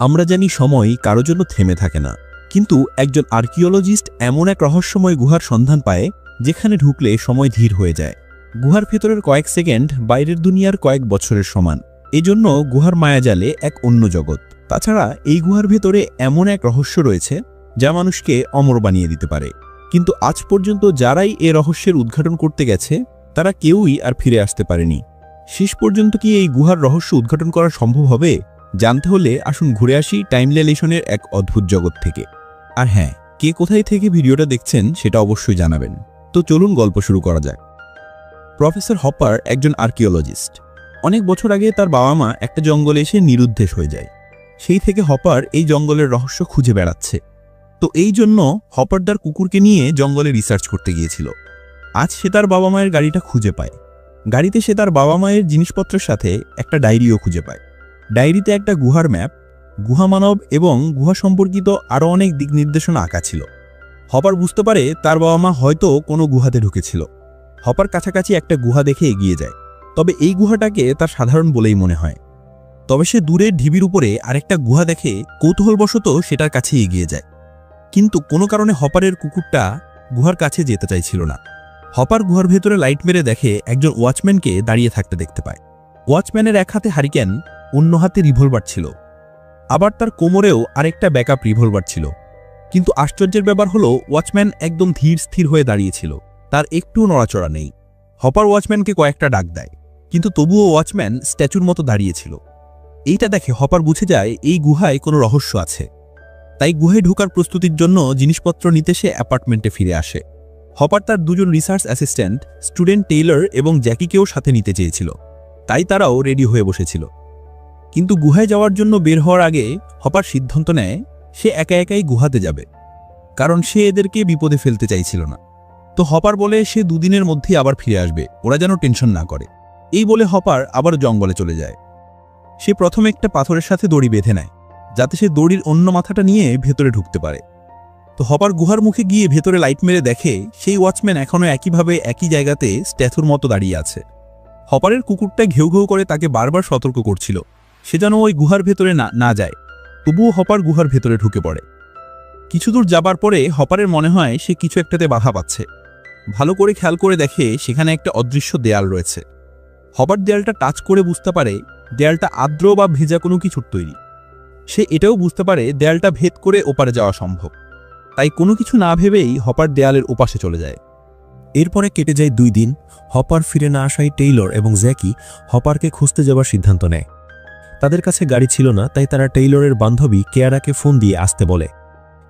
আমরা জানি সময় কারও জন্য থেমে থাকে না। কিন্তু একজন আর্কিওলজিস্ট এমন এক রহস্যময় গুহার সন্ধান পায়, যেখানে ঢুকলে সময় ধীর হয়ে যায়। গুহার ভেতরের কয়েক সেকেন্ড বাইরের দুনিয়ার কয়েক বছরের সমান। এজন্য গুহার মায়াজালে এক অন্য জগৎ। তাছাড়া এই গুহার ভেতরে এমন এক রহস্য রয়েছে, যা মানুষকে অমর বানিয়ে দিতে পারে। কিন্তু আজ পর্যন্ত যারাই এ রহস্যের উদ্ঘাটন করতে গেছে, তারা কেউই আর ফিরে আসতে পারেনি। শেষ পর্যন্ত কি এই গুহার রহস্য উদ্ঘাটন করা সম্ভব হবে? জানতে হলে আসুন ঘুরে আসি টাইম টাইমলেলেশনের এক অদ্ভুত জগৎ থেকে। আর হ্যাঁ কে কোথায় থেকে ভিডিওটা দেখছেন সেটা অবশ্যই জানাবেন। তো চলুন গল্প শুরু করা যাক। প্রফেসর হপার একজন আর্কিওলজিস্ট অনেক বছর আগে তার বাবা মা একটা জঙ্গলে এসে নিরুদ্দেশ হয়ে যায়। সেই থেকে হপার এই জঙ্গলের রহস্য খুঁজে বেড়াচ্ছে। তো এই জন্য হপার তার কুকুরকে নিয়ে জঙ্গলে রিসার্চ করতে গিয়েছিল। আজ সে তার বাবা মায়ের গাড়িটা খুঁজে পায়। গাড়িতে সে তার বাবা মায়ের জিনিসপত্রের সাথে একটা ডায়েরিও খুঁজে পায়। ডায়েরিতে একটা গুহার ম্যাপ, গুহা মানব এবং গুহা সম্পর্কিত আরও অনেক দিক নির্দেশনা আঁকা ছিল। হপার বুঝতে পারে তার বাবা মা হয়তো কোনো গুহাতে ঢুকেছিল। হপার কাছাকাছি একটা গুহা দেখে এগিয়ে যায়। তবে এই গুহাটাকে তার সাধারণ বলেই মনে হয়। তবে সে দূরের ঢিবির উপরে আরেকটা গুহা দেখে কৌতূহলবশত সেটার কাছে এগিয়ে যায়। কিন্তু কোনো কারণে হপারের কুকুরটা গুহার কাছে যেতে চাইছিল না। হপার গুহার ভেতরে লাইট মেরে দেখে একজন ওয়াচম্যানকে দাঁড়িয়ে থাকতে দেখতে পায়। ওয়াচম্যানের এক হাতে হারিকেন অন্য হাতে রিভলভার ছিল। আবার তার কোমরেও আরেকটা ব্যাকআপ রিভলভার ছিল। কিন্তু আশ্চর্যের ব্যাপার হলো ওয়াচম্যান একদম ধীর স্থির হয়ে দাঁড়িয়েছিল। তার একটু নড়াচড়া নেই। হপার ওয়াচম্যানকে কয়েকটা ডাক দেয়। কিন্তু তবুও ওয়াচম্যান স্ট্যাচুর মতো দাঁড়িয়েছিল। এইটা দেখে হপার বুঝে যায়, এই গুহায় কোনো রহস্য আছে। তাই গুহায় ঢোকার প্রস্তুতির জন্য জিনিসপত্র নিতে সে অ্যাপার্টমেন্টে ফিরে আসে। হপার তার দুজন রিসার্চ অ্যাসিস্ট্যান্ট স্টুডেন্ট টেইলর এবং জ্যাকিকেও সাথে নিতে চেয়েছিল। তাই তারাও রেডি হয়ে বসেছিল। কিন্তু গুহায় যাওয়ার জন্য বের হওয়ার আগে হপার সিদ্ধান্ত নেয়, সে একা একাই গুহাতে যাবে, কারণ সে এদেরকে বিপদে ফেলতে চাইছিল না। তো হপার বলে, সে দুদিনের মধ্যেই আবার ফিরে আসবে, ওরা যেন টেনশন না করে। এই বলে হপার আবার জঙ্গলে চলে যায়। সে প্রথমে একটা পাথরের সাথে দড়ি বেঁধে নেয়, যাতে সে দড়ির অন্য মাথাটা নিয়ে ভেতরে ঢুকতে পারে। তো হপার গুহার মুখে গিয়ে ভেতরে লাইট মেরে দেখে, সেই ওয়াচম্যান এখনও একইভাবে একই জায়গাতে স্ট্যাথুর মতো দাঁড়িয়ে আছে। হপারের কুকুরটা ঘেউ ঘেউ করে তাকে বারবার সতর্ক করছিল। সে যেন ওই গুহার ভেতরে না না যায়। তবুও হপার গুহার ভেতরে ঢুকে পড়ে। কিছু দূর যাবার পরে হপারের মনে হয় সে কিছু একটাতে বাধা পাচ্ছে। ভালো করে খেয়াল করে দেখে সেখানে একটা অদৃশ্য দেয়াল রয়েছে। হপার দেয়ালটা টাচ করে বুঝতে পারে দেয়ালটা আর্দ্র বা ভেজা কোনো কিছুর তৈরি। সে এটাও বুঝতে পারে দেয়ালটা ভেদ করে ওপারে যাওয়া সম্ভব। তাই কোনো কিছু না ভেবেই হপার দেয়ালের ওপাশে চলে যায়। এরপরে কেটে যায় দুই দিন। হপার ফিরে না আসায় টেইলর এবং জ্যাকি হপারকে খুঁজতে যাওয়ার সিদ্ধান্ত নেয়। তাদের কাছে গাড়ি ছিল না, তাই তারা টেইলরের বান্ধবী কেয়ারাকে ফোন দিয়ে আসতে বলে।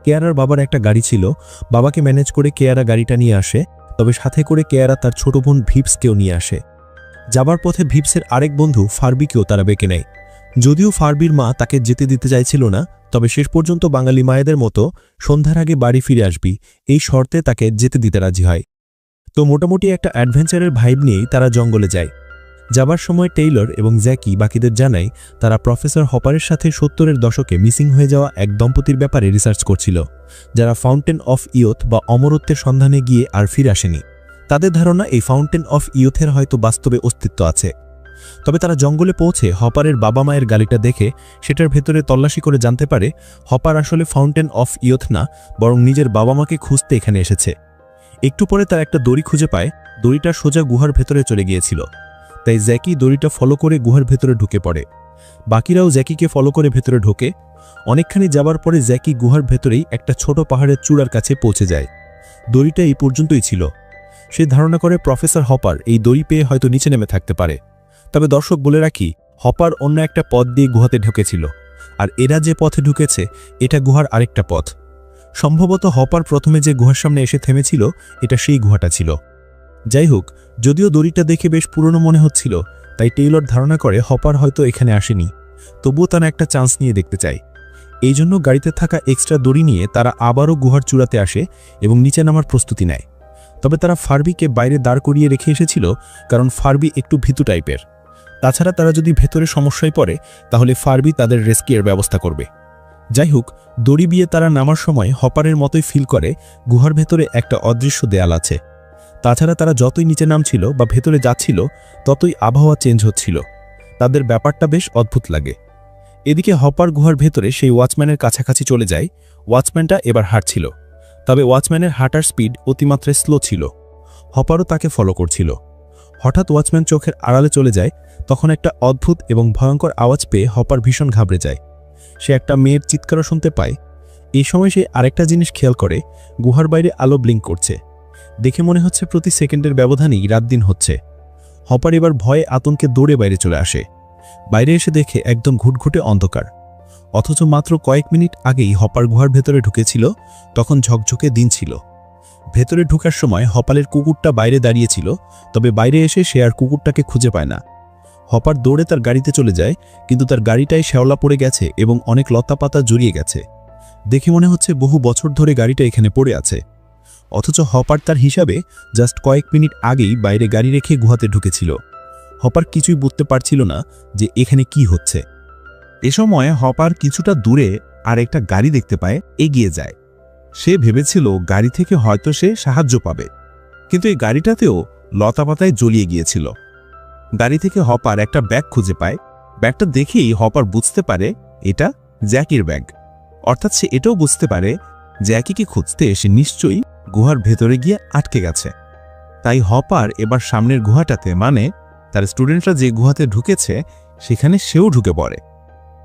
কেয়ারার বাবার একটা গাড়ি ছিল, বাবাকে ম্যানেজ করে কেয়ারা গাড়িটা নিয়ে আসে, তবে সাথে করে কেয়ারা তার ছোট বোন ভিপসকেও নিয়ে আসে। যাবার পথে ভিপসের আরেক বন্ধু ফার্বিকেও তারা বেঁকে নেয়। যদিও ফার্বির মা তাকে যেতে দিতে চাইছিল না, তবে শেষ পর্যন্ত বাঙালি মায়েদের মতো সন্ধ্যার আগে বাড়ি ফিরে আসবি, এই শর্তে তাকে যেতে দিতে রাজি হয়। তো মোটামুটি একটা অ্যাডভেঞ্চারের ভাইব নিয়েই তারা জঙ্গলে যায়। যাবার সময় টেইলর এবং জ্যাকি বাকিদের জানায় তারা প্রফেসর হপারের সাথে সত্তরের দশকে মিসিং হয়ে যাওয়া এক দম্পতির ব্যাপারে রিসার্চ করছিল, যারা ফাউন্টেন অফ ইয়থ বা অমরত্বের সন্ধানে গিয়ে আর ফিরে আসেনি। তাদের ধারণা এই ফাউন্টেন অফ ইয়থের হয়তো বাস্তবে অস্তিত্ব আছে। তবে তারা জঙ্গলে পৌঁছে হপারের বাবা মায়ের গাড়িটা দেখে সেটার ভেতরে তল্লাশি করে জানতে পারে হপার আসলে ফাউন্টেন অফ ইয়থ না, বরং নিজের বাবা মাকে খুঁজতে এখানে এসেছে। একটু পরে তার একটা দড়ি খুঁজে পায়, দড়িটা সোজা গুহার ভেতরে চলে গিয়েছিল। তাই জ্যাকি দড়িটা ফলো করে গুহার ভেতরে ঢুকে পড়ে। বাকিরাও জ্যাকিকে ফলো করে ভেতরে ঢোকে। অনেকখানি যাবার পরে জ্যাকি গুহার ভেতরেই একটা ছোট পাহাড়ের চূড়ার কাছে পৌঁছে যায়। দড়িটা এই পর্যন্তই ছিল। সে ধারণা করে প্রফেসর হপার এই দড়ি পেয়ে হয়তো নিচে নেমে থাকতে পারে। তবে দর্শক বলে রাখি, হপার অন্য একটা পথ দিয়ে গুহাতে ঢুকেছিল। আর এরা যে পথে ঢুকেছে, এটা গুহার আরেকটা পথ। সম্ভবত হপার প্রথমে যে গুহার সামনে এসে থেমেছিল, এটা সেই গুহাটা ছিল। যাই হোক, যদিও দড়িটা দেখে বেশ পুরনো মনে হচ্ছিল, তাই টেইলর ধারণা করে হপার হয়তো এখানে আসেনি। তবুও তারা একটা চান্স নিয়ে দেখতে চায়। এই জন্য গাড়িতে থাকা এক্সট্রা দড়ি নিয়ে তারা আবারও গুহার চূড়াতে আসে এবং নিচে নামার প্রস্তুতি নেয়। তবে তারা ফার্বিকে বাইরে দাঁড় করিয়ে রেখে এসেছিল, কারণ ফার্বি একটু ভীতু টাইপের। তাছাড়া তারা যদি ভেতরে সমস্যায় পড়ে, তাহলে ফার্বি তাদের রেস্কিয়ের ব্যবস্থা করবে। যাই হোক, দড়ি বিয়ে তারা নামার সময় হপারের মতোই ফিল করে, গুহার ভেতরে একটা অদৃশ্য দেয়াল আছে। তাছাড়া তারা যতই নিচে নামছিল বা ভেতরে যাচ্ছিল, ততই আবহাওয়া চেঞ্জ হচ্ছিল। তাদের ব্যাপারটা বেশ অদ্ভুত লাগে। এদিকে হপার গুহার ভেতরে সেই ওয়াচম্যানের কাছাকাছি চলে যায়, ওয়াচম্যানটা এবার হাঁটছিল। তবে ওয়াচম্যানের হাঁটার স্পিড অতিমাত্রায় স্লো ছিল। হপারও তাকে ফলো করছিল। হঠাৎ ওয়াচম্যান চোখের আড়ালে চলে যায়, তখন একটা অদ্ভুত এবং ভয়ঙ্কর আওয়াজ পেয়ে হপার ভীষণ ঘাবড়ে যায়। সে একটা মেয়ের চিৎকারও শুনতে পায়। এই সময় সে আরেকটা জিনিস খেয়াল করে, গুহার বাইরে আলো ব্লিঙ্ক করছে। দেখে মনে হচ্ছে প্রতি সেকেন্ডের ব্যবধানেই রাত দিন হচ্ছে। হপার এবার ভয়ে আতঙ্কে দৌড়ে বাইরে চলে আসে। বাইরে এসে দেখে একদম ঘুটঘুটে অন্ধকার। অথচ মাত্র কয়েক মিনিট আগেই হপার গুহার ভেতরে ঢুকেছিল, তখন ঝকঝকে দিন ছিল। ভেতরে ঢুকার সময় হপালের কুকুরটা বাইরে দাঁড়িয়েছিল, তবে বাইরে এসে সে আর কুকুরটাকে খুঁজে পায় না। হপার দৌড়ে তার গাড়িতে চলে যায়, কিন্তু তার গাড়িটায় শ্যাওলা পড়ে গেছে এবং অনেক লতাপাতা জড়িয়ে গেছে। দেখে মনে হচ্ছে বহু বছর ধরে গাড়িটা এখানে পড়ে আছে। অথচ হপার তার হিসাবে জাস্ট কয়েক মিনিট আগেই বাইরে গাড়ি রেখে গুহাতে ঢুকেছিল। হপার কিছুই বুঝতে পারছিল না যে এখানে কি হচ্ছে। এ সময় হপার কিছুটা দূরে আর একটা গাড়ি দেখতে পায়, এগিয়ে যায়। সে ভেবেছিল গাড়ি থেকে হয়তো সে সাহায্য পাবে, কিন্তু এই গাড়িটাতেও লতাপাতায় জ্বলিয়ে গিয়েছিল। গাড়ি থেকে হপার একটা ব্যাগ খুঁজে পায়। ব্যাগটা দেখেই হপার বুঝতে পারে এটা জ্যাকির ব্যাগ। অর্থাৎ সে এটাও বুঝতে পারে জ্যাকিকে খুঁজতে সে নিশ্চয়ই গুহার ভেতরে গিয়ে আটকে গেছে। তাই হপার এবার সামনের গুহাটাতে মানে তার স্টুডেন্টরা যে গুহাতে ঢুকেছে, সেখানে সেও ঢুকে পড়ে।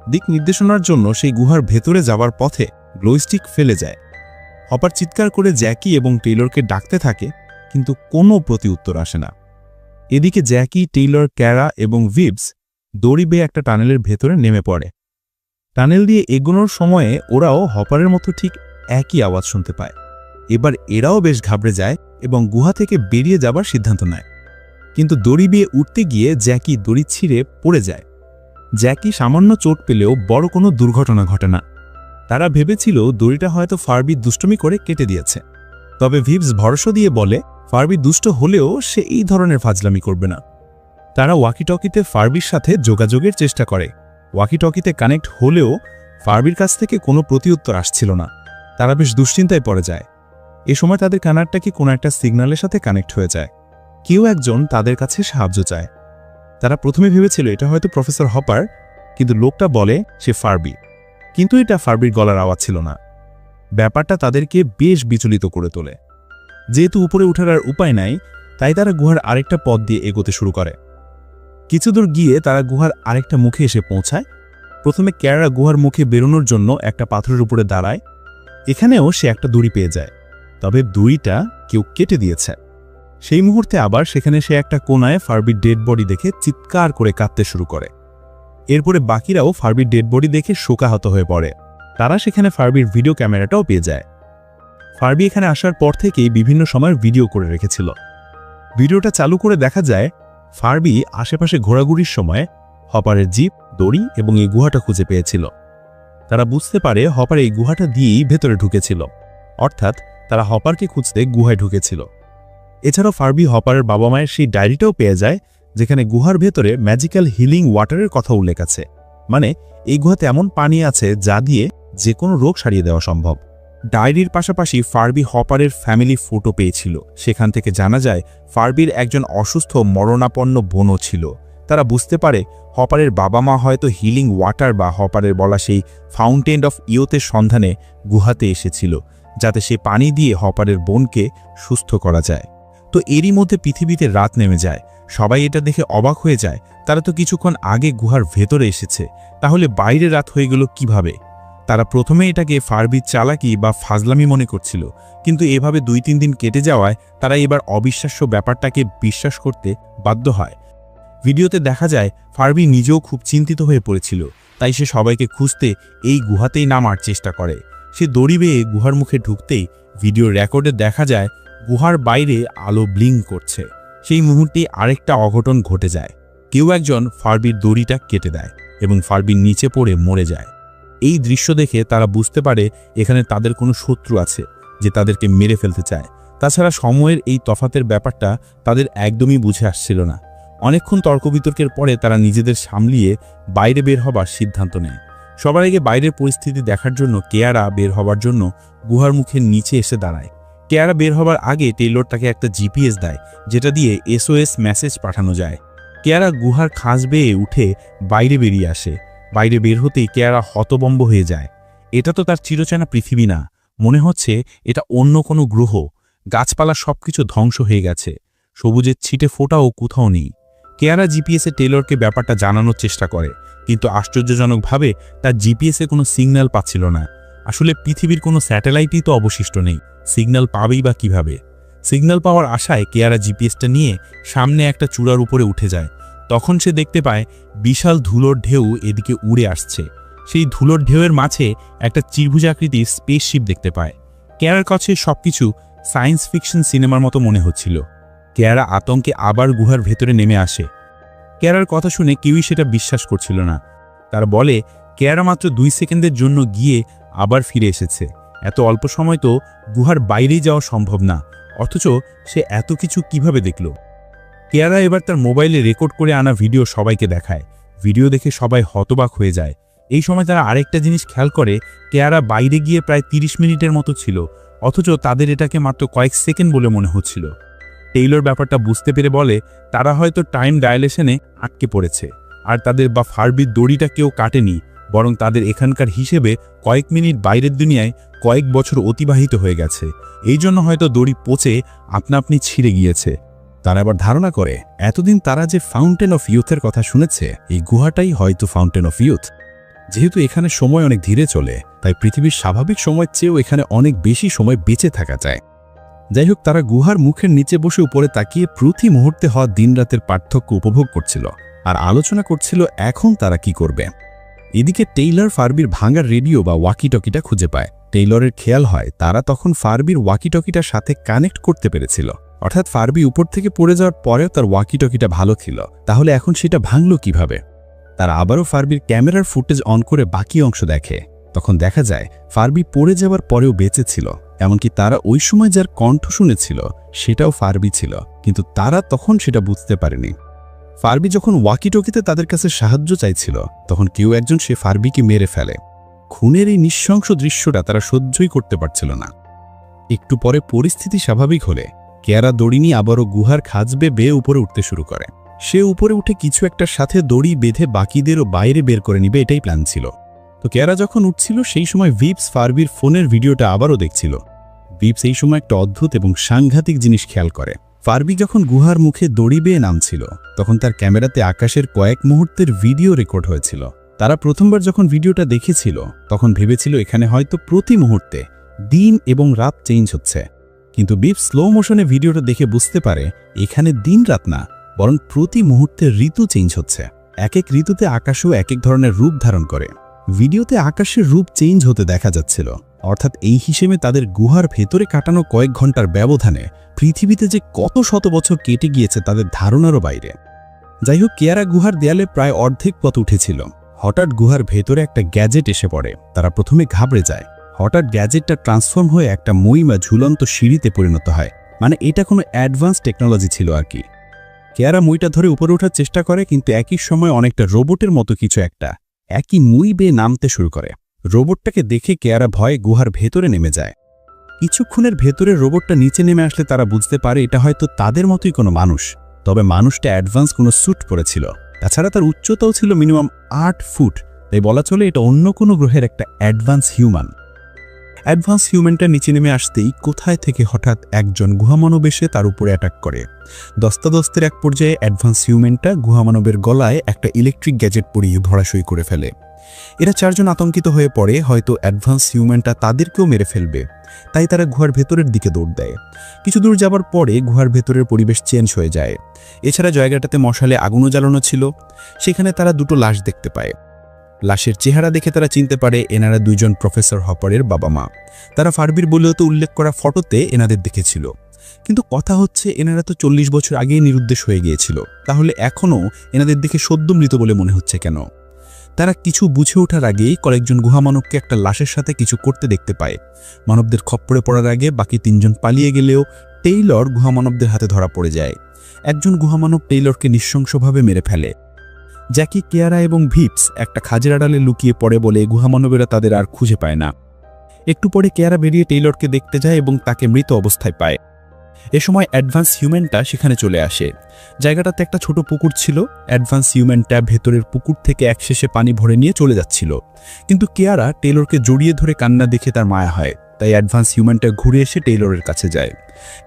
দিক নির্দেশনার জন্য সেই গুহার ভেতরে যাওয়ার পথে গ্লোস্টিক ফেলে যায়। হপার চিৎকার করে জ্যাকি এবং টেইলরকে ডাকতে থাকে, কিন্তু কোনো প্রতি উত্তর আসে না। এদিকে জ্যাকি, টেইলর, ক্যারা এবং ভিবস দড়ি বেয়ে একটা টানেলের ভেতরে নেমে পড়ে। টানেল দিয়ে এগোনোর সময়ে ওরাও হপারের মতো ঠিক একই আওয়াজ শুনতে পায়। এবার এরাও বেশ ঘাবড়ে যায় এবং গুহা থেকে বেরিয়ে যাবার সিদ্ধান্ত নেয়। কিন্তু দড়ি বেয়ে উঠতে গিয়ে জ্যাকি দড়ি ছিঁড়ে পড়ে যায়। জ্যাকি সামান্য চোট পেলেও বড় কোনো দুর্ঘটনা ঘটে না। তারা ভেবেছিল দড়িটা হয়তো ফার্বি দুষ্টমি করে কেটে দিয়েছে। তবে ভিভস ভরসা দিয়ে বলে, ফার্বি দুষ্ট হলেও সে এই ধরনের ফাজলামি করবে না। তারা ওয়াকিটকিতে ফার্বির সাথে যোগাযোগের চেষ্টা করে। ওয়াকিটকিতে কানেক্ট হলেও ফার্বির কাছ থেকে কোনো প্রতিউত্তর আসছিল না। তারা বেশ দুশ্চিন্তায় পড়ে যায়। এ সময় তাদের কানারটা কি কোনো একটা সিগন্যালের সাথে কানেক্ট হয়ে যায়। কেউ একজন তাদের কাছে সাহায্য চায়। তারা প্রথমে ভেবেছিল এটা হয়তো প্রফেসর হপার, কিন্তু লোকটা বলে সে ফার্বি। কিন্তু এটা ফার্বির গলার আওয়াজ ছিল না। ব্যাপারটা তাদেরকে বেশ বিচলিত করে তোলে। যেহেতু উপরে ওঠার আর উপায় নাই, তাই তারা গুহার আরেকটা পথ দিয়ে এগোতে শুরু করে। কিছুদূর গিয়ে তারা গুহার আরেকটা মুখে এসে পৌঁছায়। প্রথমে ক্যারা গুহার মুখে বেরোনোর জন্য একটা পাথরের উপরে দাঁড়ায়। এখানেও সে একটা দড়ি পেয়ে যায়। তবে দুইটা কেউ কেটে দিয়েছে। সেই মুহূর্তে আবার সেখানে সে একটা কোনায় ফার্বির ডেড বডি দেখে চিৎকার করে কাঁদতে শুরু করে। এরপরে বাকিরাও ফার্বির ডেড বডি দেখে শোকাহত হয়ে পড়ে। তারা সেখানে ফার্বির ভিডিও ক্যামেরাটাও পেয়ে যায়। ফার্বি এখানে আসার পর থেকেই বিভিন্ন সময় ভিডিও করে রেখেছিল। ভিডিওটা চালু করে দেখা যায়, ফার্বি আশেপাশে ঘোরাঘুরির সময় হপারের জিপ, দড়ি এবং এই গুহাটা খুঁজে পেয়েছিল। তারা বুঝতে পারে হপার এই গুহাটা দিয়েই ভেতরে ঢুকেছিল। অর্থাৎ তারা হপারকে খুঁজতে গুহায় ঢুকেছিল। এছাড়াও ফার্বি হপারের বাবা মায়ের সেই ডায়েরিটাও পেয়ে যায়, যেখানে গুহার ভেতরে ম্যাজিক্যাল হিলিং ওয়াটারের কথা উল্লেখ আছে। মানে এই গুহাতে এমন পানি আছে যা দিয়ে যে কোনো রোগ সারিয়ে দেওয়া সম্ভব। ডায়েরির পাশাপাশি ফার্বি হপারের ফ্যামিলি ফটো পেয়েছিল। সেখান থেকে জানা যায়, ফার্বির একজন অসুস্থ মরণাপন্ন বোনও ছিল। তারা বুঝতে পারে, হপারের বাবা মা হয়তো হিলিং ওয়াটার বা হপারের বলা সেই ফাউন্টেন অফ ইয়োতের সন্ধানে গুহাতে এসেছিল। যাতে সে পানি দিয়ে হপারের বোনকে সুস্থ করা যায়। তো এরই মধ্যে পৃথিবীতে রাত নেমে যায়। সবাই এটা দেখে অবাক হয়ে যায়। তারা তো কিছুক্ষণ আগে গুহার ভেতরে এসেছে। তাহলে বাইরে রাত হয়ে গেল কীভাবে? তারা প্রথমে এটাকে ফার্বির চালাকি বা ফাজলামি মনে করছিল। কিন্তু এভাবে দুই তিন দিন কেটে যাওয়ায় তারা এবার অবিশ্বাস্য ব্যাপারটাকে বিশ্বাস করতে বাধ্য হয়। ভিডিওতে দেখা যায়, ফার্বি নিজেও খুব চিন্তিত হয়ে পড়েছিল। তাই সে সবাইকে খুঁজতে এই গুহাতেই নামার চেষ্টা করে। সে দড়ি বেয়ে গুহার মুখে ঢুকতেই ভিডিও রেকর্ডে দেখা যায় গুহার বাইরে আলো ব্লিং করছে। সেই মুহূর্তে আরেকটা অঘটন ঘটে যায়। কেউ একজন ফার্বির দড়িটা কেটে দেয় এবং ফার্বির নিচে পড়ে মরে যায়। এই দৃশ্য দেখে তারা বুঝতে পারে এখানে তাদের কোনো শত্রু আছে যে তাদেরকে মেরে ফেলতে চায়। তাছাড়া সময়ের এই তফাতের ব্যাপারটা তাদের একদমই বুঝে আসছিল না। অনেকক্ষণ তর্ক বিতর্কের পরে তারা নিজেদের সামলিয়ে বাইরে বের হবার সিদ্ধান্ত নেয়। সবার আগে বাইরের পরিস্থিতি দেখার জন্য কেয়ারা বের হবার জন্য গুহার মুখের নিচে এসে দাঁড়ায়। কেয়ারা বের হবার আগে টেইলর তাকে একটা জিপিএস দেয়, যেটা দিয়ে এসওএস মেসেজ পাঠানো যায়। কেয়ারা গুহার খাঁজ বেয়ে উঠে বাইরে বেরিয়ে আসে। বাইরে বের হতেই কেয়ারা হতবম্ব হয়ে যায়। এটা তো তার চিরচেনা পৃথিবী না। মনে হচ্ছে এটা অন্য কোনো গ্রহ। গাছপালা সবকিছু ধ্বংস হয়ে গেছে। সবুজের ছিটে ফোটাও কোথাও নেই। কেয়ারা জিপিএসে টেলরকে ব্যাপারটা জানানোর চেষ্টা করে। কিন্তু আশ্চর্যজনকভাবে তার জিপিএসে কোনো সিগন্যাল পাচ্ছিল না। আসলে পৃথিবীর কোনো স্যাটেলাইটই তো অবশিষ্ট নেই। সিগন্যাল পাবেই বা কীভাবে? সিগন্যাল পাওয়ার আশায় কেয়ারা জিপিএসটা নিয়ে সামনে একটা চূড়ার উপরে উঠে যায়। তখন সে দেখতে পায় বিশাল ধুলোর ঢেউ এদিকে উড়ে আসছে। সেই ধুলোর ঢেউয়ের মাঝে একটা ত্রিভুজাকৃতির স্পেসশিপ দেখতে পায়। কেয়ারার কাছে সবকিছু সায়েন্স ফিকশন সিনেমার মতো মনে হচ্ছিল। কেয়ারা আতঙ্কে আবার গুহার ভেতরে নেমে আসে। কেয়ারার কথা শুনে কেউই সেটা বিশ্বাস করছিল না। তার বলে কেয়ারা মাত্র দুই সেকেন্ডের জন্য গিয়ে আবার ফিরে এসেছে। এত অল্প সময় তো গুহার বাইরেই যাওয়া সম্ভব না, অথচ সে এত কিছু কীভাবে দেখল? কেয়ারা এবার তার মোবাইলে রেকর্ড করে আনা ভিডিও সবাইকে দেখায়। ভিডিও দেখে সবাই হতবাক হয়ে যায়। এই সময় তারা আরেকটা জিনিস খেয়াল করে কেয়ারা বাইরে গিয়ে প্রায় ৩০ মিনিটের মতো ছিল, অথচ তাদের এটাকে মাত্র কয়েক সেকেন্ড বলে মনে হচ্ছিল। টেইলর ব্যাপারটা বুঝতে পেরে বলে, তারা হয়তো টাইম ডায়ালেশনে আটকে পড়েছে, আর তাদের বা ফার্বির দড়িটা কেউ কাটেনি, বরং তাদের এখানকার হিসেবে কয়েক মিনিট বাইরের দুনিয়ায় কয়েক বছর অতিবাহিত হয়ে গেছে। এই জন্য হয়তো দড়ি পচে আপনা আপনি ছিঁড়ে গিয়েছে। তারা আবার ধারণা করে, এতদিন তারা যে ফাউন্টেন অফ ইউথের কথা শুনেছে, এই গুহাটাই হয়তো ফাউন্টেন অফ ইউথ যেহেতু এখানে সময় অনেক ধীরে চলে, তাই পৃথিবীর স্বাভাবিক সময়ের চেয়েও এখানে অনেক বেশি সময় বেঁচে থাকা যায়। যাই হোক, তারা গুহার মুখের নিচে বসে উপরে তাকিয়ে প্রতি মুহূর্তে হওয়া দিনরাতের পার্থক্য উপভোগ করছিল আর আলোচনা করছিল, এখন তারা কি করবে? এদিকে টেইলর ফার্বির ভাঙার রেডিও বা ওয়াকিটকিটা খুঁজে পায়। টেইলরের খেয়াল হয়, তারা তখন ফার্বির ওয়াকিটকিটার সাথে কানেক্ট করতে পেরেছিল। অর্থাৎ ফার্বি উপর থেকে পড়ে যাওয়ার পরেও তার ওয়াকিটকিটা ভালো ছিল। তাহলে এখন সেটা ভাঙল কীভাবে? তারা আবারও ফার্বির ক্যামেরার ফুটেজ অন করে বাকি অংশ দেখে। তখন দেখা যায়, ফার্বি পড়ে যাওয়ার পরেও বেঁচে ছিল। এমনকি তারা ওই সময় যার কণ্ঠ শুনেছিল, সেটাও ফার্বি ছিল, কিন্তু তারা তখন সেটা বুঝতে পারেনি। ফার্বি যখন ওয়াকিটকিতে তাদের কাছে সাহায্য চাইছিল, তখন কেউ একজন সে ফার্বিকে মেরে ফেলে। খুনের এই নিঃশংস দৃশ্যটা তারা সহ্যই করতে পারছিল না। একটু পরে পরিস্থিতি স্বাভাবিক হলে কেয়ারা দড়ি নিয়ে আবারও গুহার খাজবে বেয়ে উপরে উঠতে শুরু করে। সে উপরে উঠে কিছু একটার সাথে দড়ি বেঁধে বাকিদেরও বাইরে বের করে নিবে, এটাই প্ল্যান ছিল। তো কেয়ারা যখন উঠছিল, সেই সময় ভিপস ফার্বির ফোনের ভিডিওটা আবারও দেখছিল। ভিপস এই সময় একটা অদ্ভুত এবং সাংঘাতিক জিনিস খেয়াল করে। ফার্বি যখন গুহার মুখে দড়ি বেয়ে নামছিল, তখন তার ক্যামেরাতে আকাশের কয়েক মুহূর্তের ভিডিও রেকর্ড হয়েছিল। তারা প্রথমবার যখন ভিডিওটা দেখেছিল, তখন ভেবেছিল এখানে হয়তো প্রতি মুহূর্তে দিন এবং রাত চেঞ্জ হচ্ছে। কিন্তু বিপ স্লো মোশনে ভিডিওটা দেখে বুঝতে পারে, এখানে দিন রাত না, বরং প্রতি মুহূর্তে ঋতু চেঞ্জ হচ্ছে। এক এক ঋতুতে আকাশও এক এক ধরনের রূপ ধারণ করে। ভিডিওতে আকাশের রূপ চেঞ্জ হতে দেখা যাচ্ছিল। অর্থাৎ এই হিসেবে তাদের গুহার ভেতরে কাটানো কয়েক ঘণ্টার ব্যবধানে পৃথিবীতে যে কত শত বছর কেটে গিয়েছে তাদের ধারণারও বাইরে। যাই হোক কেয়ারা গুহার দেয়ালে প্রায় অর্ধেক পথ উঠেছিল। হঠাৎ গুহার ভেতরে একটা গ্যাজেট এসে পড়ে। তারা প্রথমে ঘাবড়ে যায়। হঠাৎ গ্যাজেটটা ট্রান্সফর্ম হয়ে একটা বা ঝুলন্ত সিঁড়িতে পরিণত হয়। মানে এটা কোনো অ্যাডভান্স টেকনোলজি ছিল আর কি। কেয়ারা মইটা ধরে উপরে ওঠার চেষ্টা করে, কিন্তু একই সময় অনেকটা রোবটের মতো কিছু একটা। একই মুই বেয়ে নামতে শুরু করে। রোবটটাকে দেখে কেয়ারা ভয়ে গুহার ভেতরে নেমে যায়। কিছুক্ষণের ভেতরে রোবটটা নিচে নেমে আসলে তারা বুঝতে পারে এটা হয়তো তাদের মতোই কোনো মানুষ। তবে মানুষটা অ্যাডভান্স কোনো স্যুট পরেছিল। তাছাড়া তার উচ্চতাও ছিল মিনিমাম আট ফুট, তাই বলা চলে এটা অন্য কোনো গ্রহের একটা অ্যাডভান্স হিউম্যান। অ্যাডভান্স হিউম্যানটা নিচে নেমে আসতেই কোথায় থেকে হঠাৎ একজন গুহামানব এসে তার উপরে অ্যাটাক করে। দস্তাদস্তের এক পর্যায়ে অ্যাডভান্স হিউম্যানটা গুহামানবের গলায় একটা ইলেকট্রিক গ্যাজেট পরিয়ে ধরাশয়ী করে ফেলে। এরা চারজন আতঙ্কিত হয়ে পড়ে, হয়তো অ্যাডভান্স হিউম্যানটা তাদেরকেও মেরে ফেলবে। তাই তারা গুহার ভেতরের দিকে দৌড় দেয়। কিছু দূর যাবার পরে গুহার ভেতরের পরিবেশ চেঞ্জ হয়ে যায়। এছাড়া জায়গাটাতে মশালে আগুনও জ্বালানো ছিল। সেখানে তারা দুটো লাশ দেখতে পায়। লাশের চেহারা দেখে তারা চিনতে পারে এনারা দুইজন প্রফেসর হপারের বাবা মা। তারা ফার্বির বলেও তো উল্লেখ করা ফটোতে এনাদের দেখেছিল। কিন্তু কথা হচ্ছে, এনারা তো চল্লিশ বছর আগেই নিরুদ্দেশ হয়ে গিয়েছিল। তাহলে এখনও এনাদের দেখে সদ্য মৃত বলে মনে হচ্ছে কেন? তারা কিছু বুঝে ওঠার আগেই কয়েকজন গুহামানবকে একটা লাশের সাথে কিছু করতে দেখতে পায়। মানবদের খপ্পরে পড়ার আগে বাকি তিনজন পালিয়ে গেলেও টেইলর গুহামানবদের হাতে ধরা পড়ে যায়। একজন গুহামানব টেইলরকে নৃশংসভাবে মেরে ফেলে। জ্যাকি, কেয়ারা এবং ভিপস একটা খাজের আড়ালে লুকিয়ে পড়ে বলে গুহামানবেরা তাদের আর খুঁজে পায় না। একটু পরে কেয়ারা বেরিয়ে টেইলরকে দেখতে যায় এবং তাকে মৃত অবস্থায় পায়। এ সময় অ্যাডভান্স হিউম্যানটা সেখানে চলে আসে। জায়গাটাতে একটা ছোট পুকুর ছিল। অ্যাডভান্স হিউম্যানটা ভেতরের পুকুর থেকে একশেষে পানি ভরে নিয়ে চলে যাচ্ছিল। কিন্তু কেয়ারা টেইলরকে জড়িয়ে ধরে কান্না দেখে তার মায়া হয়। তাই অ্যাডভান্স হিউম্যানটা ঘুরে এসে টেইলরের কাছে যায়।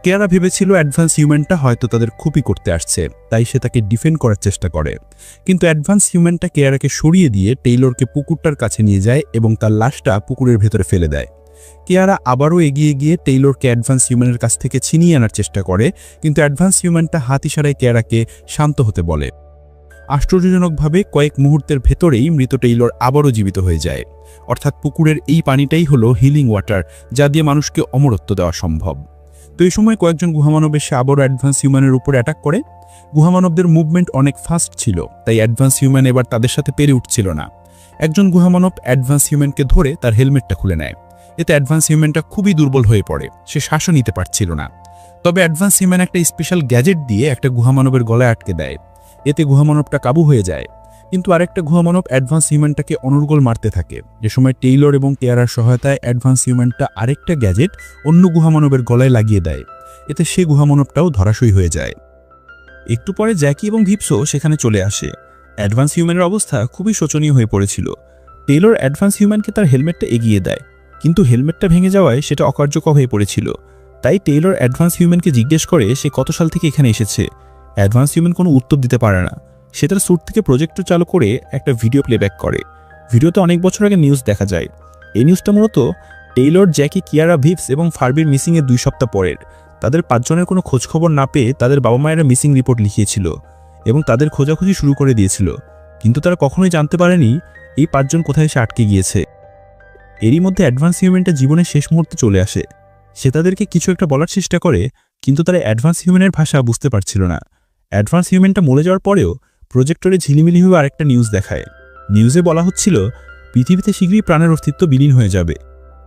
কেয়ারা ভেবেছিল অ্যাডভান্স হিউম্যানটা হয়তো তাদের খুবই করতে আসছে, তাই সে তাকে ডিফেন্ড করার চেষ্টা করে। কিন্তু অ্যাডভান্স হিউম্যানটা কেয়ারাকে সরিয়ে দিয়ে টেইলরকে পুকুরটার কাছে নিয়ে যায় এবং তার লাশটা পুকুরের ভেতরে ফেলে দেয়। কেয়ারা আবারও এগিয়ে গিয়ে টেইলরকে অ্যাডভান্স হিউম্যানের কাছ থেকে ছিনিয়ে আনার চেষ্টা করে, কিন্তু অ্যাডভান্স হিউম্যানটা হাত ইশারায় কেয়ারাকে শান্ত হতে বলে। আশ্চর্যজনকভাবে কয়েক মুহূর্তের ভেতরেই মৃত টেইলর আবারও জীবিত হয়ে যায়। অর্থাৎ পুকুরের এই পানিটাই হলো হিলিং ওয়াটার, যা দিয়ে মানুষকে অমরত্ব দেওয়া সম্ভব। তো এই সময় কয়েকজন গুহামানব এসে আবারও অ্যাডভান্স হিউম্যানের উপর অ্যাটাক করে। গুহামানবদের মুভমেন্ট অনেক ফাস্ট ছিল, তাই অ্যাডভান্স হিউম্যান এবার তাদের সাথে পেরে উঠছিল না। একজন গুহামানব অ্যাডভান্স হিউম্যানকে ধরে তার হেলমেটটা খুলে নেয়। এতে অ্যাডভান্স হিউম্যানটা খুবই দুর্বল হয়ে পড়ে, সে শ্বাসও নিতে পারছিল না। তবে অ্যাডভান্স হিউম্যান একটা স্পেশাল গ্যাজেট দিয়ে একটা গুহামানবের গলায় আটকে দেয়। এতে গুহামানবটা কাবু হয়ে যায়। কিন্তু আরেকটা গুহামানব অ্যাডভান্স হিউম্যানটাকে অনর্গল মারতে থাকে। যে সময় টেইলর এবং কেয়ারার সহায়তায় অ্যাডভান্স হিউম্যানটা আরেকটা গ্যাজেট অন্য গুহামানবের গলায় লাগিয়ে দেয়। এতে সে গুহামানবটাও ধরাশয়ী হয়ে যায়। একটু পরে জ্যাকি এবং ভিপসো সেখানে চলে আসে। অ্যাডভান্স হিউম্যানের অবস্থা খুবই শোচনীয় হয়ে পড়েছিল। টেইলর অ্যাডভান্স হিউম্যানকে তার হেলমেটটা এগিয়ে দেয়। কিন্তু হেলমেটটা ভেঙে যাওয়ায় সেটা অকার্যকর হয়ে পড়েছিল। তাই টেইলর অ্যাডভান্স হিউম্যানকে জিজ্ঞেস করে সে কত সাল থেকে এখানে এসেছে। অ্যাডভান্স হিউম্যান কোনো উত্তর দিতে পারে না। সে তার স্যুট থেকে প্রজেক্টর চালু করে একটা ভিডিও প্লেব্যাক করে। ভিডিওতে অনেক বছর আগে নিউজ দেখা যায়। এই নিউজটা মূলত টেইলর জ্যাকি কিয়ারা ভিপস এবং ফার্বির মিসিংয়ের দুই সপ্তাহ পরের। তাদের পাঁচজনের কোনো খোঁজখবর না পেয়ে তাদের বাবা মায়েরা মিসিং রিপোর্ট লিখিয়েছিল এবং তাদের খোঁজাখুঁজি শুরু করে দিয়েছিল। কিন্তু তারা কখনোই জানতে পারেনি এই পাঁচজন কোথায় এসে আটকে গিয়েছে। এরই মধ্যে অ্যাডভান্স হিউম্যানটা জীবনের শেষ মুহূর্তে চলে আসে। সে তাদেরকে কিছু একটা বলার চেষ্টা করে, কিন্তু তারা অ্যাডভান্স হিউম্যানের ভাষা বুঝতে পারছিল না। অ্যাডভান্স হিউম্যানটা মরে যাওয়ার পরেও প্রজেক্টরে ঝিলিমিলিভাবে আরেকটা নিউজ দেখায়। নিউজে বলা হচ্ছিল, পৃথিবীতে শীঘ্রই প্রাণের অস্তিত্ব বিলীন হয়ে যাবে।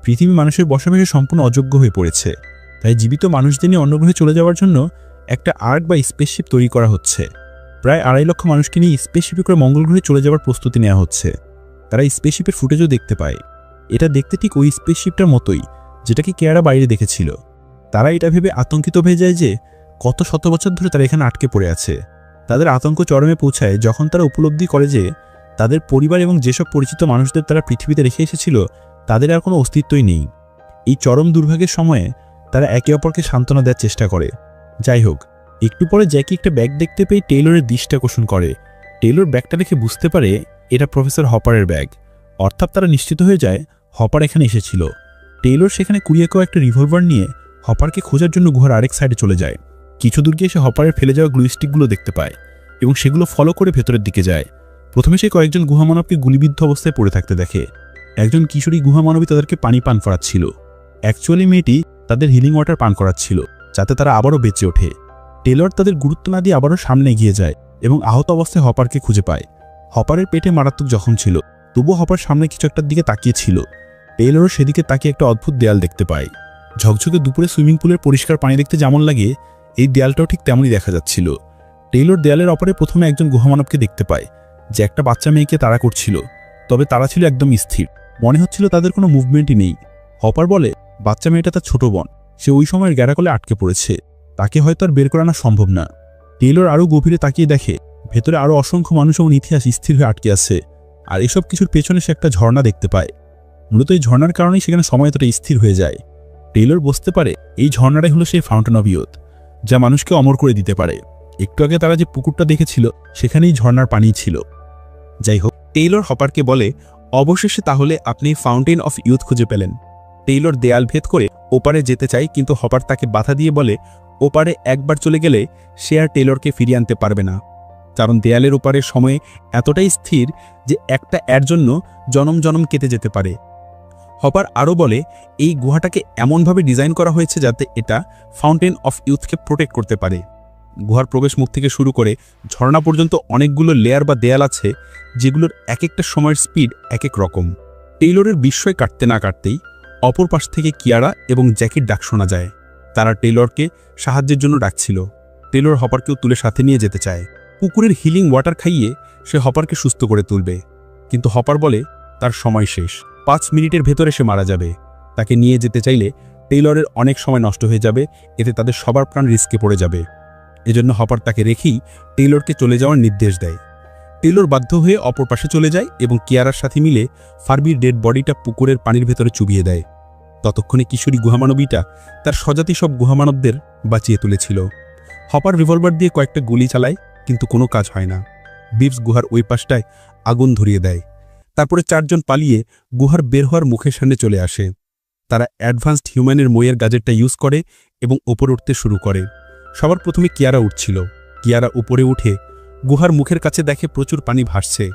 পৃথিবী মানুষের বসবাসে সম্পূর্ণ অযোগ্য হয়ে পড়েছে। তাই জীবিত মানুষদের নিয়ে অন্য গ্রহে চলে যাওয়ার জন্য একটা আর্ক বা স্পেসশিপ তৈরি করা হচ্ছে। প্রায় আড়াই লক্ষ মানুষকে নিয়ে স্পেসশিপে করে মঙ্গল গ্রহে চলে যাওয়ার প্রস্তুতি নেওয়া হচ্ছে। তারা স্পেসশিপের ফুটেজও দেখতে পায়। এটা দেখতে ঠিক ওই স্পেসশিপটার মতোই, যেটাকে কেয়ারা বাইরে দেখেছিল। তারা এটা ভেবে আতঙ্কিত হয়ে যায় যে, কত শত বছর ধরে তারা এখানে আটকে পড়ে আছে। তাদের আতঙ্ক চরমে পৌঁছায় যখন তারা উপলব্ধি করে যে তাদের পরিবার এবং যেসব পরিচিত মানুষদের তারা পৃথিবীতে রেখে এসেছিল, তাদের আর কোনো অস্তিত্বই নেই। এই চরম দুর্ভাগ্যের সময়ে তারা একে অপরকে সান্ত্বনা দেওয়ার চেষ্টা করে। যাই হোক, একটু পরে জ্যাকি একটা ব্যাগ দেখতে পেয়ে টেইলরের দৃষ্টি আকর্ষণ করে। টেইলর ব্যাগটা দেখে বুঝতে পারে এটা প্রফেসর হপারের ব্যাগ। অর্থাৎ তারা নিশ্চিত হয়ে যায় হপার এখানে এসেছিল। টেইলর সেখানে কুড়িয়েকেও একটা রিভলভার নিয়ে হপারকে খোঁজার জন্য গুহার আরেক সাইডে চলে যায়। কিছু দূর গিয়ে সে হপারের ফেলে যাওয়া গ্লুইস্টিকগুলো দেখতে পায় এবং সেগুলো ফলো করে ভেতরের দিকে যায়। প্রথমে সে কয়েকজন গুহামানবকে গুলিবিদ্ধ অবস্থায় পড়ে থাকতে দেখে। একজন কিশোরী গুহামানবী তাদেরকে পানি পান করাচ্ছিল। অ্যাকচুয়ালি মেয়েটি তাদের হিলিং ওয়াটার পান করাচ্ছিল, যাতে তারা আবারও বেঁচে ওঠে। টেলর তাদের গুরুত্ব না দিয়ে আবারও সামনে এগিয়ে যায় এবং আহত অবস্থায় হপারকে খুঁজে পায়। হপারের পেটে মারাত্মক জখম ছিল, তবুও হপার সামনে কিছু একটার দিকে তাকিয়ে ছিল। টেইলরও সেদিকে তাকিয়ে একটা অদ্ভুত দেয়াল দেখতে পায়। ঝকঝকে দুপুরে সুইমিং পুলের পরিষ্কার পানি দেখতে যেমন লাগে এই দেয়ালটাও ঠিক তেমনই দেখা যাচ্ছিল। টেইলর দেয়ালের অপরে প্রথমে একজন গুহামানবকে দেখতে পায়, যে একটা বাচ্চা মেয়েকে তাড়া করছিল, তবে তারা ছিল একদম স্থির। মনে হচ্ছিল তাদের কোনো মুভমেন্টই নেই। হপার বলে, বাচ্চা মেয়েটা তার ছোট বোন। সে ওই সময়ের গ্যারাকলে আটকে পড়েছে। তাকে হয়তো আর বের করানো সম্ভব না। টেইলর আরও গভীরে তাকিয়ে দেখে, ভেতরে আরও অসংখ্য মানুষ এবং ইতিহাস স্থির হয়ে আটকে আছে। আর এসব কিছুর পেছনে সে একটা ঝর্ণা দেখতে পায়। মূলত এই ঝর্ণার কারণেই সেখানে সময় এতটা স্থির হয়ে যায়। টেইলর বুঝতে পারে, এই ঝর্ণাটাই হলো সেই ফাউন্টেন অফ ইয়ুথ। যা মানুষকে অমর করে দিতে পারে। একটু আগে তারা যে পুকুরটা দেখেছিল, সেখানেই ঝর্ণার পানি ছিল। যাই হোক, টেইলর হপারকে বলে, অবশেষে তাহলে আপনি ফাউন্টেন অফ ইউথ খুঁজে পেলেন। টেইলর দেয়াল ভেদ করে ওপারে যেতে চায়, কিন্তু হপার তাকে বাধা দিয়ে বলে, ওপারে একবার চলে গেলে সে আর টেইলরকে ফিরিয়ে আনতে পারবে না। কারণ দেয়ালের ওপারের সময়ে এতটাই স্থির যে একটা এর জন্য জনম জনম কেটে যেতে পারে। হপার আরও বলে, এই গুহাটাকে এমনভাবে ডিজাইন করা হয়েছে যাতে এটা ফাউন্টেন অফ ইউথকে প্রোটেক্ট করতে পারে। গুহার প্রবেশ মুখ থেকে শুরু করে ঝর্ণা পর্যন্ত অনেকগুলো লেয়ার বা দেয়াল আছে, যেগুলোর এক একটা সময়ের স্পিড এক এক রকম। টেইলরের বিস্ময় কাটতে না কাটতেই অপর পাশ থেকে কিয়ারা এবং জ্যাকির ডাক শোনা যায়। তারা টেইলরকে সাহায্যের জন্য ডাকছিল। টেইলর হপারকেও তুলে সাথে নিয়ে যেতে চায়। পুকুরের হিলিং ওয়াটার খাইয়ে সে হপারকে সুস্থ করে তুলবে। কিন্তু হপার বলে, তার সময় শেষ। পাঁচ মিনিটের ভেতরে সে মারা যাবে। তাকে নিয়ে যেতে চাইলে টেইলরের অনেক সময় নষ্ট হয়ে যাবে, এতে তাদের সবার প্রাণ রিস্কে পড়ে যাবে। এজন্য হপার তাকে রেখেই টেইলরকে চলে যাওয়ার নির্দেশ দেয়। টেইলর বাধ্য হয়ে অপর পাশে চলে যায় এবং কিয়ারার সাথে মিলে ফার্বির ডেড বডিটা পুকুরের পানির ভেতরে চুবিয়ে দেয়। ততক্ষণে কিশোরী গুহামানবীটা তার স্বজাতি সব গুহামানবদের বাঁচিয়ে তুলেছিল। হপার রিভলভার দিয়ে কয়েকটা গুলি চালায়, কিন্তু কোনো কাজ হয় না। বিপস গুহার ওই পাশটায় আগুন ধরিয়ে দেয়। তারপরে চারজন পালিয়ে গুহার বের হওয়ার মুখের সামনে চলে আসে। তারা অ্যাডভান্সড হিউম্যানের মইয়ের গাজেটটা ইউজ করে এবং ওপরে উঠতে শুরু করে। সবার প্রথমে কিয়ারা উঠছিল। কিয়ারা উপরে উঠে গুহার মুখের কাছে দেখে প্রচুর পানি ভাসছে।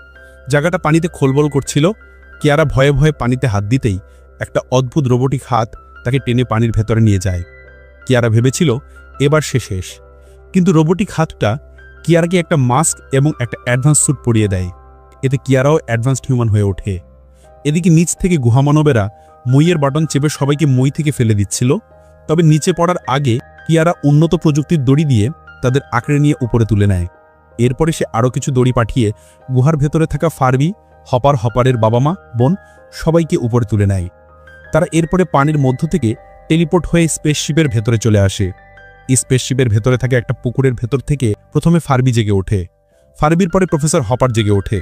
জায়গাটা পানিতে খোলবল করছিল। কিয়ারা ভয়ে ভয়ে পানিতে হাত দিতেই একটা অদ্ভুত রোবোটিক হাত তাকে টেনে পানির ভেতরে নিয়ে যায়। কিয়ারা ভেবেছিল, এবার সে শেষ। কিন্তু রোবোটিক হাতটা কিয়ারাকে একটা মাস্ক এবং একটা অ্যাডভান্স স্যুট পরিয়ে দেয়। এতে কিয়ারাও অ্যাডভান্সড হিউম্যান হয়ে ওঠে। এদিকে নিচ থেকে গুহামানবেরা মইয়ের বাটন চেপে সবাইকে মই থেকে ফেলে দিচ্ছিল। তবে নিচে পড়ার আগে কিয়ারা উন্নত প্রযুক্তির দড়ি দিয়ে তাদের আঁকড়ে নিয়ে উপরে তুলে নেয়। এরপরে সে আরও কিছু দড়ি পাঠিয়ে গুহার ভেতরে থাকা ফার্বি, হপার হপারের বাবা মা বোন সবাইকে উপরে তুলে নেয়। তারা এরপরে পানির মধ্য থেকে টেলিপোর্ট হয়ে স্পেসশিপের ভেতরে চলে আসে। স্পেসশিপের ভেতরে থাকা একটা পুকুরের ভেতর থেকে প্রথমে ফার্বি জেগে ওঠে। ফার্বির পরে প্রফেসর হপার জেগে ওঠে।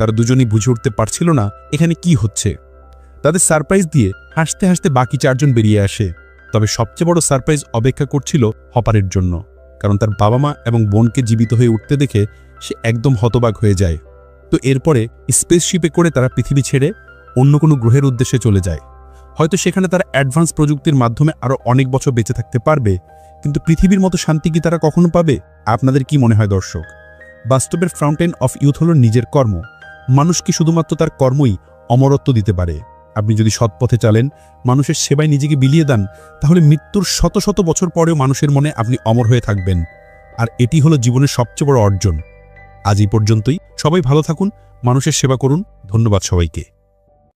তারা দুজনেই বুঝে উঠতে পারছিল না এখানে কি হচ্ছে। তাদের সারপ্রাইজ দিয়ে হাসতে হাসতে বাকি চারজন বেরিয়ে আসে। তবে সবচেয়ে বড় সারপ্রাইজ অপেক্ষা করছিল হপারের জন্য, কারণ তার বাবা মা এবং বোনকে জীবিত হয়ে উঠতে দেখে সে একদম হতবাক হয়ে যায়। তো এরপরে স্পেসশিপে করে তারা পৃথিবী ছেড়ে অন্য কোনো গ্রহের উদ্দেশ্যে চলে যায়। হয়তো সেখানে তারা অ্যাডভান্স প্রযুক্তির মাধ্যমে আরও অনেক বছর বেঁচে থাকতে পারবে, কিন্তু পৃথিবীর মতো শান্তি কি তারা কখনো পাবে? আপনাদের কি মনে হয় দর্শক? বাস্তবের ফ্রাউন্টেন অফ ইউথ হল নিজের কর্ম। মানুষ কি শুধুমাত্র তার কর্মই অমরত্ব দিতে পারে? আপনি যদি সৎ পথে চালেন, মানুষের সেবায় নিজেকে বিলিয়ে দেন, তাহলে মৃত্যুর শত শত বছর পরেও মানুষের মনে আপনি অমর হয়ে থাকবেন। আর এটি হলো জীবনের সবচেয়ে বড় অর্জন। আজ এই পর্যন্তই। সবাই ভালো থাকুন, মানুষের সেবা করুন। ধন্যবাদ সবাইকে।